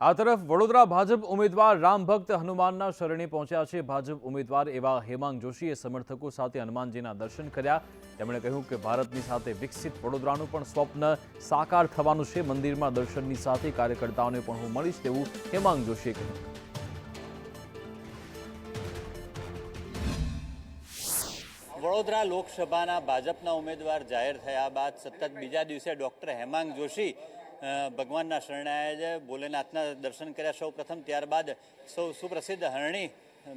આ તરફ વડોદરા ભાજપ ઉમેદવાર રામ ભક્ત હનુમાનના શરણે પહોંચ્યા છે. ભાજપ ઉમેદવાર એવા હેમાંગ જોશીએ સમર્થકો સાથે હનુમાનજીના દર્શન કર્યા. તેમણે કહ્યું કે ભારતની સાથે વિકસિત વડોદરાનું પણ સ્વપ્ન સાકાર થવાનું છે. મંદિરમાં દર્શનની સાથે કાર્યકર્તાઓને પણ હું મળીશ તેવું હેમાંગ જોશીએ કહ્યું. વડોદરા લોકસભાના ભાજપના ઉમેદવાર જાહેર થયા બાદ સતત બીજા દિવસે ડૉક્ટર હેમાંગ જોશી ભગવાનના શરણાયા જ ભોલેનાથના દર્શન કર્યા સૌ પ્રથમ. ત્યારબાદ સૌ સુપ્રસિદ્ધ હરણી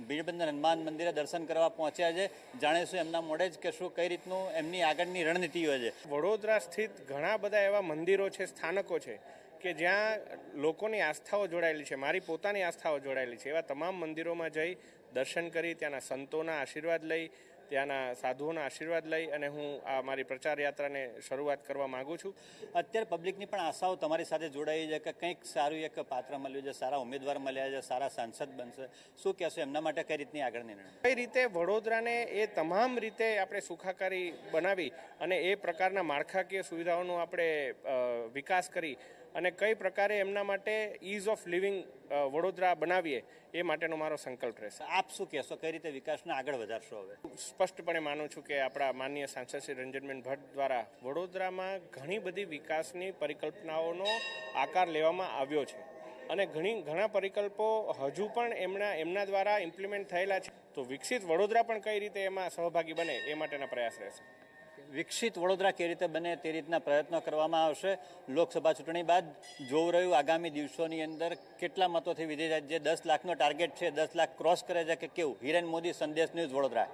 ભીડબંધન હનુમાન મંદિરે દર્શન કરવા પહોંચ્યા છે. જાણીશું એમના મોડે જ કે શું, કઈ રીતનું એમની આગળની રણનીતિ હોય છે? વડોદરા સ્થિત ઘણા બધા એવા મંદિરો છે, સ્થાનકો છે, કે જ્યાં લોકોની આસ્થાઓ જોડાયેલી છે, મારી પોતાની આસ્થાઓ જોડાયેલી છે. એવા તમામ મંદિરોમાં જઈ દર્શન કરી, ત્યાંના સંતોના આશીર્વાદ લઈ ત્યાંના સાધુઓના આશીર્વાદ લઈ અને હું આ મારી પ્રચાર યાત્રાને શરૂઆત કરવા માગું છું. અત્યારે પબ્લિકની પણ આશાઓ તમારી સાથે જોડાઈ છે કે કંઈક સારું એક પાત્ર મળ્યું છે સારા ઉમેદવાર મળ્યા છે સારા સાંસદ બનશે. શું કહેશો એમના માટે કઈ રીતની આગળ નિર્ણય? કઈ રીતે વડોદરાને એ તમામ રીતે આપણે સુખાકારી બનાવી અને એ પ્રકારના માળખાકીય સુવિધાઓનો આપણે વિકાસ કરી અને કઈ પ્રકારે એમના માટે ઇઝ ઓફ લિવિંગ વડોદરા બનાવીએ એ માટેનો મારો સંકલ્પ રહેશે. આપ શું કહેશો? કઈ રીતે વિકાસને આગળ વધારશો હવે? સ્પષ્ટપણે માનું છું કે આપણા માનનીય સાંસદ શ્રી રંજનબેન ભટ્ટ દ્વારા વડોદરામાં ઘણી બધી વિકાસની પરિકલ્પનાઓનો આકાર લેવામાં આવ્યો છે. અને ઘણી, ઘણા પરિકલ્પો હજુ પણ એમના એમના દ્વારા ઇમ્પ્લિમેન્ટ થયેલા છે. તો વિકસિત વડોદરા પણ કઈ રીતે એમાં સહભાગી બને એ માટેના પ્રયાસ રહેશે? વિકસિત વડોદરા કેવી રીતે બને તે રીતના પ્રયત્નો કરવામાં આવશે. લોકસભા ચૂંટણી બાદ જોવું રહ્યું આગામી દિવસોની અંદર કેટલા મતોથી વિજય જે દસ લાખનો ટાર્ગેટ છે, દસ લાખ ક્રોસ કરે છે કે કેવું? હિરેન મોદી સંદેશ ન્યૂઝ વડોદરા.